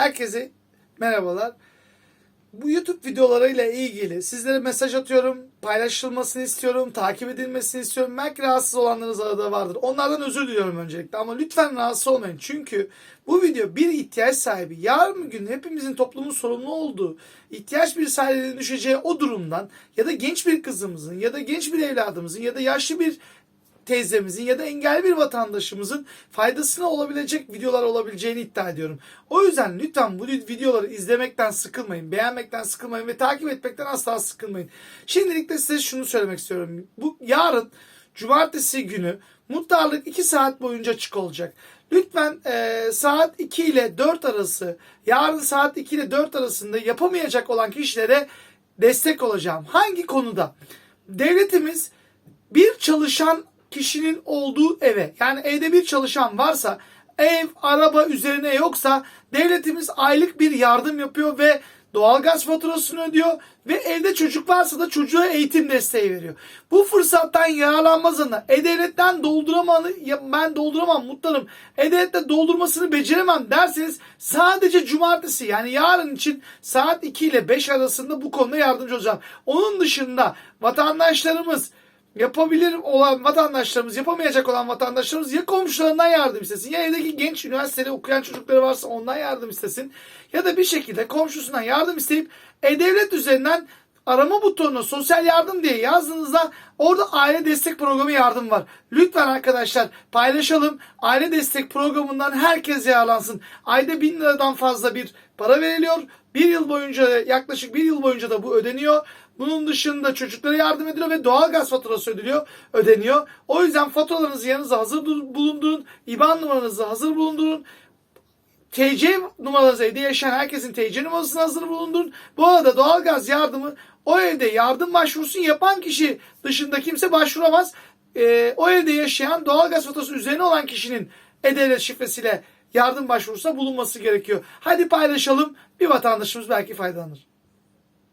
Herkese merhabalar. Bu YouTube videolarıyla ilgili sizlere mesaj atıyorum, paylaşılmasını istiyorum, takip edilmesini istiyorum. Belki rahatsız olanlarınız arada vardır. Onlardan özür diliyorum öncelikle ama lütfen rahatsız olmayın. Çünkü bu video bir ihtiyaç sahibi. Yarın gün hepimizin toplumun sorumlu olduğu, ihtiyaç bir sahibine düşeceği o durumdan ya da genç bir kızımızın ya da genç bir evladımızın ya da yaşlı bir teyzemizin ya da engelli bir vatandaşımızın faydasına olabilecek videolar olabileceğini iddia ediyorum. O yüzden lütfen bu videoları izlemekten sıkılmayın, beğenmekten sıkılmayın ve takip etmekten asla sıkılmayın. Şimdilik de size şunu söylemek istiyorum. Bu yarın cumartesi günü muhtarlık 2 saat boyunca açık olacak. Lütfen e, saat 2 ile 4 arası, yarın saat 2 ile 4 arasında yapamayacak olan kişilere destek olacağım. Hangi konuda? Devletimiz bir çalışan kişinin olduğu eve yani evde bir çalışan varsa ev araba üzerine yoksa devletimiz aylık bir yardım yapıyor ve doğalgaz faturasını ödüyor ve evde çocuk varsa da çocuğa eğitim desteği veriyor. Bu fırsattan yararlanmaz ana. E-Devlet'ten dolduramam, ya ben dolduramam muhtarım. E-Devlet'te doldurmasını beceremem derseniz sadece cumartesi yani yarın için saat 2 ile 5 arasında bu konuda yardımcı olacağım. Onun dışında vatandaşlarımız yapabilir olan vatandaşlarımız, yapamayacak olan vatandaşlarımız ya komşularından yardım istesin ya evdeki genç üniversitede okuyan çocukları varsa ondan yardım istesin. Ya da bir şekilde komşusundan yardım isteyip e-devlet üzerinden arama butonuna sosyal yardım diye yazdığınızda orada aile destek programı yardım var. Lütfen arkadaşlar paylaşalım. Aile destek programından herkes yararlansın. Ayda 1000 liradan fazla bir para veriliyor. Bir yıl boyunca yaklaşık bir yıl boyunca da bu ödeniyor. Bunun dışında çocuklara yardım ediliyor ve doğalgaz faturası ödülüyor, ödeniyor. O yüzden faturalarınızı yanınıza hazır bulundurun. IBAN numaranızı hazır bulundurun. TC numaranızı evde yaşayan herkesin TC numarasını hazır bulundurun. Bu arada doğalgaz yardımı o evde yardım başvurusunu yapan kişi dışında kimse başvuramaz. Ee, o evde yaşayan doğalgaz faturası üzerine olan kişinin E-Devlet şifresiyle yardım başvurusunda bulunması gerekiyor. Hadi paylaşalım. Bir vatandaşımız belki faydalanır.